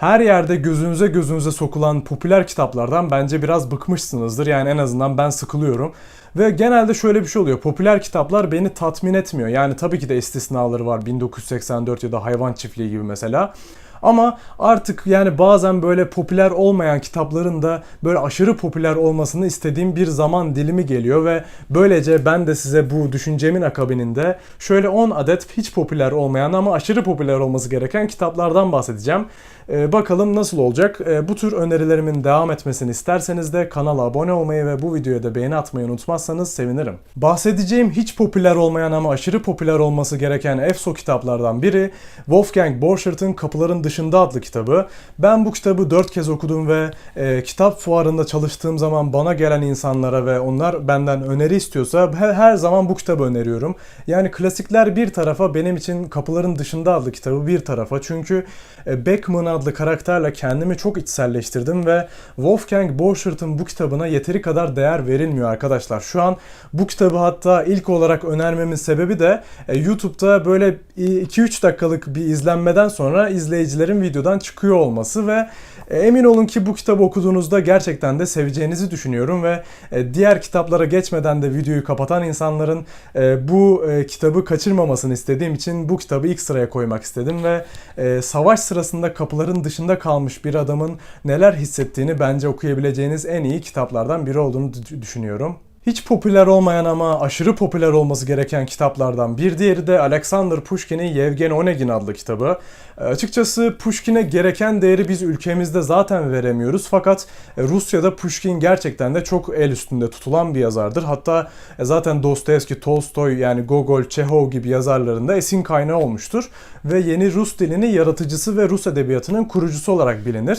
Her yerde gözünüze gözünüze sokulan popüler kitaplardan bence biraz bıkmışsınızdır. Yani en azından ben sıkılıyorum. Ve genelde şöyle bir şey oluyor. Popüler kitaplar beni tatmin etmiyor. Yani tabii ki de istisnaları var. 1984 ya da Hayvan Çiftliği gibi mesela. Ama artık yani bazen böyle popüler olmayan kitapların da böyle aşırı popüler olmasını istediğim bir zaman dilimi geliyor ve böylece ben de size bu düşüncemin akabininde şöyle 10 adet hiç popüler olmayan ama aşırı popüler olması gereken kitaplardan bahsedeceğim. Ee, bakalım nasıl olacak? Ee, bu tür önerilerimin devam etmesini isterseniz de kanala abone olmayı ve bu videoya da beğeni atmayı unutmazsanız sevinirim. Bahsedeceğim hiç popüler olmayan ama aşırı popüler olması gereken EFSO kitaplardan biri Wolfgang Borchart'ın Kapıların Dışında adlı kitabı. Ben bu kitabı 4 kez okudum ve e, kitap fuarında çalıştığım zaman bana gelen insanlara ve onlar benden öneri istiyorsa her, her zaman bu kitabı öneriyorum. Yani klasikler bir tarafa benim için Kapıların Dışında adlı kitabı bir tarafa. Çünkü e, Beckman adlı karakterle kendimi çok içselleştirdim ve Wolfgang Borchart'ın bu kitabına yeteri kadar değer verilmiyor arkadaşlar. Şu an bu kitabı hatta ilk olarak önermemin sebebi de e, YouTube'da böyle 2-3 dakikalık bir izlenmeden sonra izleyicilerin videodan çıkıyor olması ve e, emin olun ki bu kitabı okuduğunuzda gerçekten de seveceğinizi düşünüyorum ve e, diğer kitaplara geçmeden de videoyu kapatan insanların e, bu kitabı kaçırmamasını istediğim için bu kitabı ilk sıraya koymak istedim ve savaş sırasında kapıların dışında kalmış bir adamın neler hissettiğini bence okuyabileceğiniz en iyi kitaplardan biri olduğunu düşünüyorum. Hiç popüler olmayan ama aşırı popüler olması gereken kitaplardan bir diğeri de Alexander Pushkin'in Yevgeni Onegin adlı kitabı. E, Açıkçası Pushkin'e gereken değeri biz ülkemizde zaten veremiyoruz fakat e, Rusya'da Pushkin gerçekten de çok el üstünde tutulan bir yazardır. Hatta e, zaten Dostoyevski, Tolstoy yani Gogol, Çehov gibi yazarların da esin kaynağı olmuştur ve yeni Rus dilinin yaratıcısı ve Rus edebiyatının kurucusu olarak bilinir.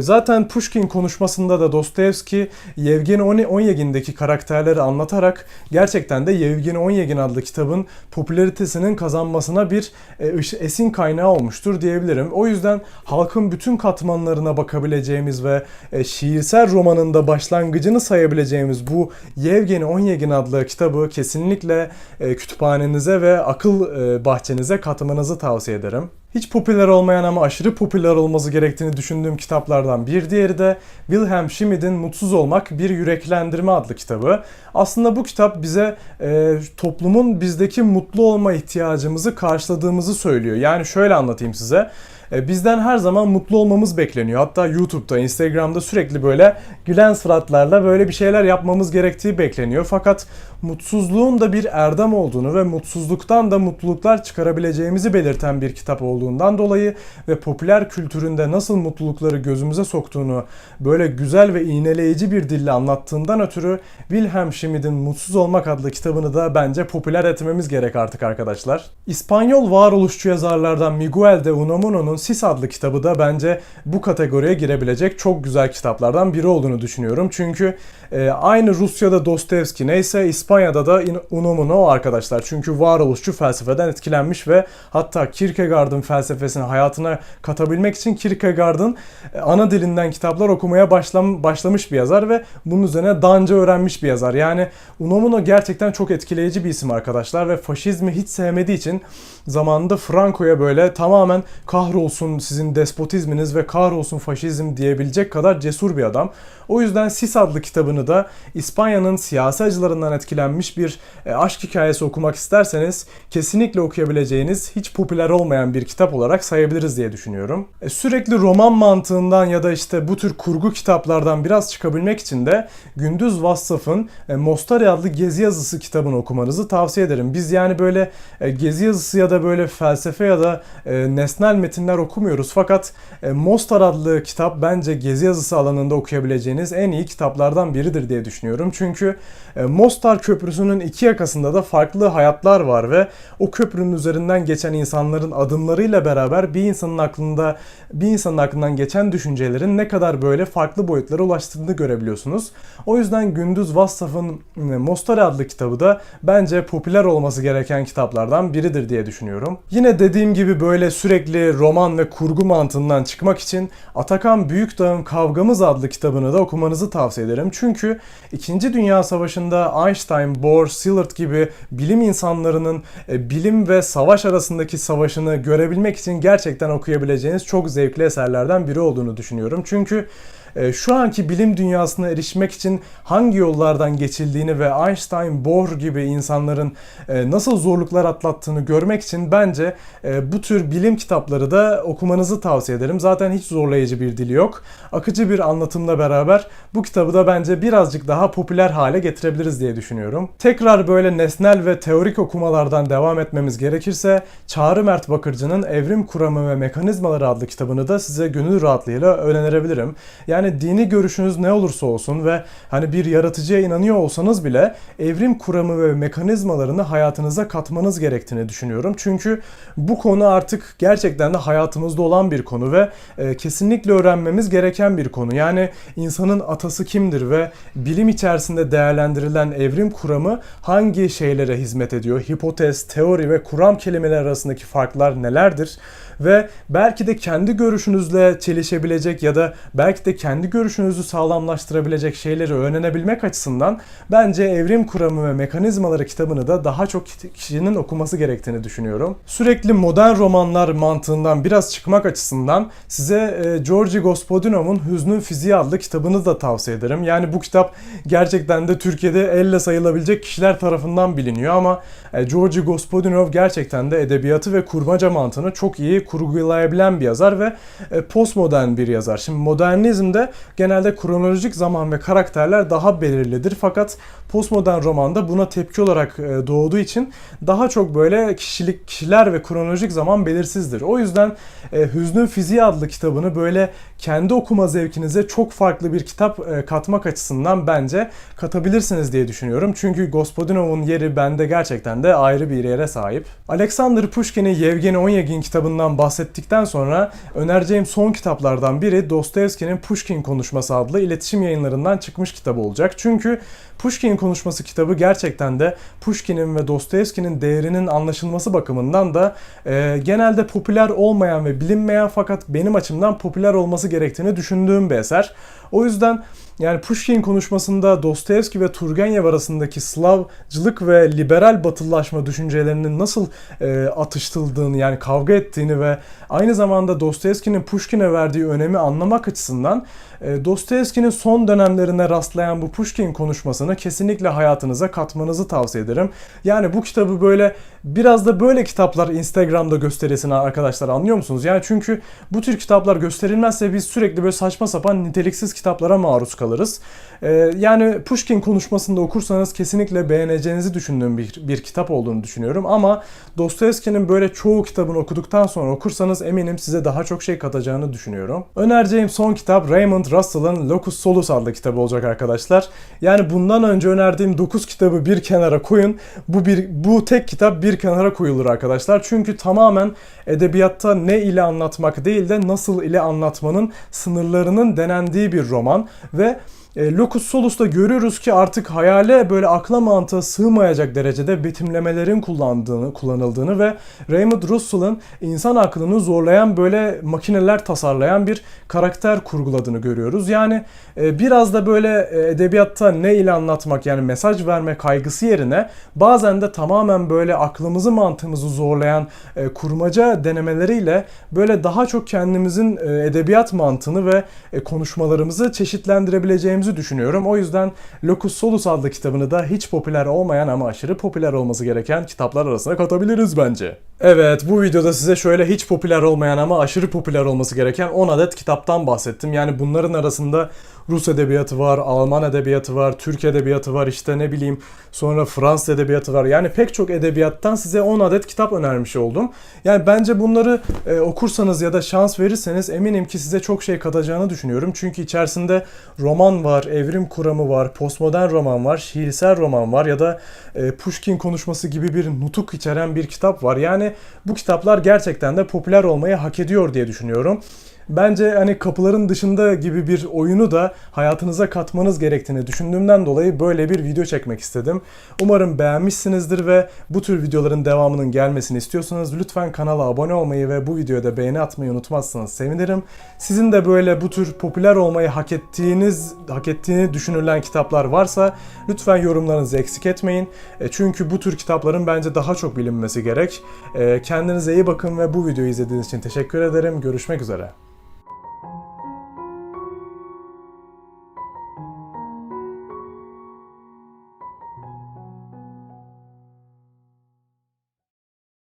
Zaten Pushkin konuşmasında da Dostoyevski Yevgeni One- Onyegin'deki karakterleri anlatarak gerçekten de Yevgeni Onyegin adlı kitabın popülaritesinin kazanmasına bir e, esin kaynağı olmuştur diyebilirim. O yüzden halkın bütün katmanlarına bakabileceğimiz ve e, şiirsel romanın da başlangıcını sayabileceğimiz bu Yevgeni Onyegin adlı kitabı kesinlikle e, kütüphanenize ve akıl bahçenize katmanızı tavsiye ederim. Hiç popüler olmayan ama aşırı popüler olması gerektiğini düşündüğüm kitaplardan bir diğeri de Wilhelm Schmidt'in Mutsuz Olmak Bir Yüreklendirme adlı kitabı. Aslında bu kitap bize e, toplumun bizdeki mutlu olma ihtiyacımızı karşıladığımızı söylüyor. Yani şöyle anlatayım size. E, Bizden her zaman mutlu olmamız bekleniyor. Hatta YouTube'da, Instagram'da sürekli böyle gülen suratlarla böyle bir şeyler yapmamız gerektiği bekleniyor. Fakat mutsuzluğun da bir erdem olduğunu ve mutsuzluktan da mutluluklar çıkarabileceğimizi belirten bir kitap olduğundan dolayı ve popüler kültüründe nasıl mutlulukları gözümüze soktuğunu böyle güzel ve iğneleyici bir dille anlattığından ötürü Wilhelm Schmidt'in Mutsuz Olmak adlı kitabını da bence popüler etmemiz gerek artık arkadaşlar. İspanyol varoluşçu yazarlardan Miguel de Unamuno'nun Sis adlı kitabı da bence bu kategoriye girebilecek çok güzel kitaplardan biri olduğunu düşünüyorum. Çünkü e, aynı Rusya'da Dostoyevski neyse İspanya'da da Unamuno arkadaşlar. Çünkü varoluşçu felsefeden etkilenmiş ve hatta Kierkegaard'ın felsefesini hayatına katabilmek için Kierkegaard'ın e, ana dilinden kitaplar okumaya başlam başlamış bir yazar ve bunun üzerine Danca öğrenmiş bir yazar. Yani Unamuno gerçekten çok etkileyici bir isim arkadaşlar ve faşizmi hiç sevmediği için zamanında Franco'ya böyle tamamen kahrolsun sizin despotizminiz ve kahrolsun faşizm diyebilecek kadar cesur bir adam. O yüzden Sis adlı kitabını da İspanya'nın siyasi acılarından etkilenmiş bir e, aşk hikayesi okumak isterseniz kesinlikle okuyabileceğiniz hiç popüler olmayan bir kitap olarak sayabiliriz diye düşünüyorum. E, sürekli roman mantığından ya da işte bu tür kurgu kitaplardan biraz çıkabilmek için de Gündüz Vassaf'ın e, Mostari adlı gezi yazısı kitabını okumanızı tavsiye ederim. Biz yani böyle gezi yazısı ya da böyle felsefe ya da nesnel metinler okumuyoruz fakat e, Mostar adlı kitap bence gezi yazısı alanında okuyabileceğiniz en iyi kitaplardan biridir diye düşünüyorum. Çünkü e, Mostar Köprüsü'nün iki yakasında da farklı hayatlar var ve o köprünün üzerinden geçen insanların adımlarıyla beraber bir insanın aklında bir insanın aklından geçen düşüncelerin ne kadar böyle farklı boyutlara ulaştığını görebiliyorsunuz. O yüzden Gündüz Vassaf'ın e, Mostari adlı kitabı da bence popüler olması gereken kitaplardan biridir diye düşünüyorum. Yine dediğim gibi böyle sürekli roman roman ve kurgu mantığından çıkmak için Atakan Büyükdağ'ın Kavgamız adlı kitabını da okumanızı tavsiye ederim. Çünkü 2. Dünya Savaşı'nda Einstein, Bohr, Szilard gibi bilim insanlarının e, bilim ve savaş arasındaki savaşını görebilmek için gerçekten okuyabileceğiniz çok zevkli eserlerden biri olduğunu düşünüyorum. Çünkü şu anki bilim dünyasına erişmek için hangi yollardan geçildiğini ve Einstein, Bohr gibi insanların e, nasıl zorluklar atlattığını görmek için bence e, bu tür bilim kitapları da okumanızı tavsiye ederim. Zaten hiç zorlayıcı bir dili yok. Akıcı bir anlatımla beraber bu kitabı da bence birazcık daha popüler hale getirebiliriz diye düşünüyorum. Tekrar böyle nesnel ve teorik okumalardan devam etmemiz gerekirse Çağrı Mert Bakırcı'nın Evrim Kuramı ve Mekanizmaları adlı kitabını da size gönül rahatlığıyla önerebilirim. Yani yani dini görüşünüz ne olursa olsun ve hani bir yaratıcıya inanıyor olsanız bile evrim kuramı ve mekanizmalarını hayatınıza katmanız gerektiğini düşünüyorum. Çünkü bu konu artık gerçekten de hayatımızda olan bir konu ve e, kesinlikle öğrenmemiz gereken bir konu. Yani insanın atası kimdir ve bilim içerisinde değerlendirilen evrim kuramı hangi şeylere hizmet ediyor? Hipotez, teori ve kuram kelimeler arasındaki farklar nelerdir? Ve belki de kendi görüşünüzle çelişebilecek ya da belki de kendi görüşünüzü sağlamlaştırabilecek şeyleri öğrenebilmek açısından bence Evrim Kuramı ve Mekanizmaları kitabını da daha çok kişinin okuması gerektiğini düşünüyorum. Sürekli modern romanlar mantığından biraz çıkmak açısından size e, Georgi Gospodinov'un Hüznün Fiziği adlı kitabını da tavsiye ederim. Yani bu kitap gerçekten de Türkiye'de elle sayılabilecek kişiler tarafından biliniyor ama e, Georgi Gospodinov gerçekten de edebiyatı ve kurmaca mantığını çok iyi kurgulayabilen bir yazar ve e, postmodern bir yazar. Şimdi modernizmde genelde kronolojik zaman ve karakterler daha belirlidir fakat postmodern romanda buna tepki olarak e, doğduğu için daha çok böyle kişilik kişiler ve kronolojik zaman belirsizdir. O yüzden e, Hüznün Fiziği adlı kitabını böyle kendi okuma zevkinize çok farklı bir kitap katmak açısından bence katabilirsiniz diye düşünüyorum. Çünkü Gospodinov'un yeri bende gerçekten de ayrı bir yere sahip. Alexander Pushkin'in Yevgeni Onyegin kitabından bahsettikten sonra önereceğim son kitaplardan biri Dostoyevski'nin Pushkin Konuşması adlı iletişim yayınlarından çıkmış kitabı olacak. Çünkü Pushkin Konuşması kitabı gerçekten de Pushkin'in ve Dostoyevski'nin değerinin anlaşılması bakımından da e, genelde popüler olmayan ve bilinmeyen fakat benim açımdan popüler olması gerektiğini düşündüğüm bir eser. O yüzden yani Pushkin konuşmasında Dostoyevski ve Turgenev arasındaki Slavcılık ve liberal batılılaşma düşüncelerinin nasıl e, atıştıldığını yani kavga ettiğini ve aynı zamanda Dostoyevski'nin Pushkin'e verdiği önemi anlamak açısından e, Dostoyevski'nin son dönemlerine rastlayan bu Pushkin konuşmasını kesinlikle hayatınıza katmanızı tavsiye ederim. Yani bu kitabı böyle biraz da böyle kitaplar Instagram'da gösterilsin arkadaşlar anlıyor musunuz? Yani çünkü bu tür kitaplar gösterilmezse biz sürekli böyle saçma sapan niteliksiz kitaplara maruz kalırız. Ee, yani Pushkin konuşmasında okursanız kesinlikle beğeneceğinizi düşündüğüm bir, bir kitap olduğunu düşünüyorum. Ama Dostoyevski'nin böyle çoğu kitabını okuduktan sonra okursanız eminim size daha çok şey katacağını düşünüyorum. Önereceğim son kitap Raymond Russell'ın Locus Solus adlı kitabı olacak arkadaşlar. Yani bundan önce önerdiğim 9 kitabı bir kenara koyun. Bu bir bu tek kitap bir kenara koyulur arkadaşlar. Çünkü tamamen edebiyatta ne ile anlatmak değil de nasıl ile anlatmanın sınırlarının denendiği bir roman ve e, Locus Solus'ta görüyoruz ki artık hayale böyle akla mantığa sığmayacak derecede betimlemelerin kullandığını, kullanıldığını ve Raymond Russell'ın insan aklını zorlayan böyle makineler tasarlayan bir karakter kurguladığını görüyoruz. Yani e, biraz da böyle e, edebiyatta ne ile anlatmak yani mesaj verme kaygısı yerine bazen de tamamen böyle aklımızı mantığımızı zorlayan e, kurmaca denemeleriyle böyle daha çok kendimizin e, edebiyat mantığını ve e, konuşmalarımızı çeşitlendirebileceğimiz öğreneceğimizi düşünüyorum. O yüzden Locus Solus adlı kitabını da hiç popüler olmayan ama aşırı popüler olması gereken kitaplar arasına katabiliriz bence. Evet bu videoda size şöyle hiç popüler olmayan ama aşırı popüler olması gereken 10 adet kitaptan bahsettim. Yani bunların arasında Rus edebiyatı var, Alman edebiyatı var, Türk edebiyatı var, işte ne bileyim sonra Fransız edebiyatı var. Yani pek çok edebiyattan size 10 adet kitap önermiş oldum. Yani bence bunları e, okursanız ya da şans verirseniz eminim ki size çok şey katacağını düşünüyorum. Çünkü içerisinde roman var, evrim kuramı var, postmodern roman var, şiirsel roman var ya da e, Pushkin konuşması gibi bir nutuk içeren bir kitap var. Yani bu kitaplar gerçekten de popüler olmayı hak ediyor diye düşünüyorum. Bence hani kapıların dışında gibi bir oyunu da hayatınıza katmanız gerektiğini düşündüğümden dolayı böyle bir video çekmek istedim. Umarım beğenmişsinizdir ve bu tür videoların devamının gelmesini istiyorsanız lütfen kanala abone olmayı ve bu videoya da beğeni atmayı unutmazsanız sevinirim. Sizin de böyle bu tür popüler olmayı hak ettiğiniz, hak ettiğini düşünülen kitaplar varsa lütfen yorumlarınızı eksik etmeyin. E, Çünkü bu tür kitapların bence daha çok bilinmesi gerek. E, Kendinize iyi bakın ve bu videoyu izlediğiniz için teşekkür ederim. Görüşmek üzere.